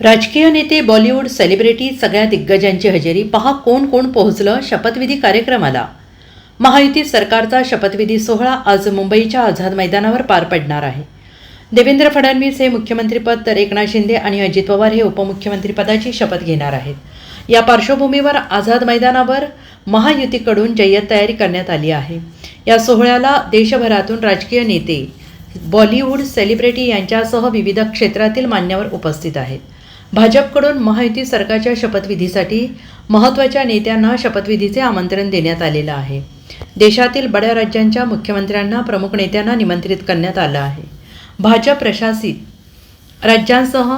राजकीय नेते बॉलिवूड सेलिब्रिटी सगळ्या दिग्गजांची हजेरी पहा कोण कोण पोहोचलं शपथविधी कार्यक्रमाला. महायुती सरकारचा शपथविधी सोहळा आज मुंबईच्या आझाद मैदानावर पार पडणार आहे. देवेंद्र फडणवीस हे मुख्यमंत्रीपद तर एकनाथ शिंदे आणि अजित पवार हे उपमुख्यमंत्रीपदाची शपथ घेणार आहेत. या पार्श्वभूमीवर आझाद मैदानावर महायुतीकडून जय्यत तयारी करण्यात आली आहे. या सोहळ्याला देशभरातून राजकीय नेते बॉलिवूड सेलिब्रिटी यांच्यासह विविध क्षेत्रातील मान्यवर उपस्थित आहेत. भाजपकडून महायुती सरकारच्या शपथविधीसाठी महत्त्वाच्या नेत्यांना शपथविधीचे आमंत्रण देण्यात आलेलं आहे. देशातील बड्या राज्यांच्या मुख्यमंत्र्यांना प्रमुख नेत्यांना निमंत्रित करण्यात आलं आहे. भाजप प्रशासित राज्यांसह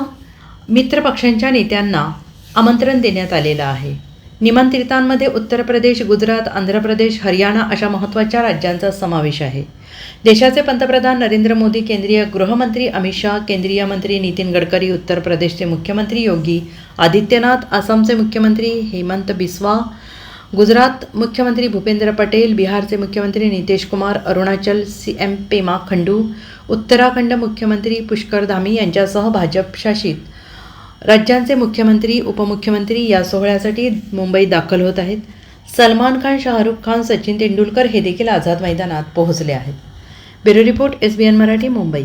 मित्रपक्षांच्या नेत्यांना आमंत्रण देण्यात आलेलं आहे. निमंत्रितांमध्ये उत्तर प्रदेश गुजरात आंध्र प्रदेश हरियाणा अशा महत्त्वाच्या राज्यांचा समावेश आहे. देशाचे पंतप्रधान नरेंद्र मोदी केंद्रीय गृहमंत्री अमित शाह केंद्रीय मंत्री नितीन गडकरी उत्तर प्रदेशचे मुख्यमंत्री योगी आदित्यनाथ आसामचे मुख्यमंत्री हेमंत बिस्वा गुजरात मुख्यमंत्री भूपेंद्र पटेल बिहारचे मुख्यमंत्री नितीश कुमार अरुणाचल सी एम पेमा खंडू उत्तराखंड मुख्यमंत्री पुष्कर धामी यांच्यासह भाजपशासित राज्यांचे मुख्यमंत्री उपमुख्यमंत्री या सोहळ्यासाठी मुंबईत दाखल होत आहेत. सलमान खान शाहरुख खान सचिन तेंडुलकर हे देखील आझाद मैदानात पोहोचले आहेत. Bureau report S B N Marathi Mumbai.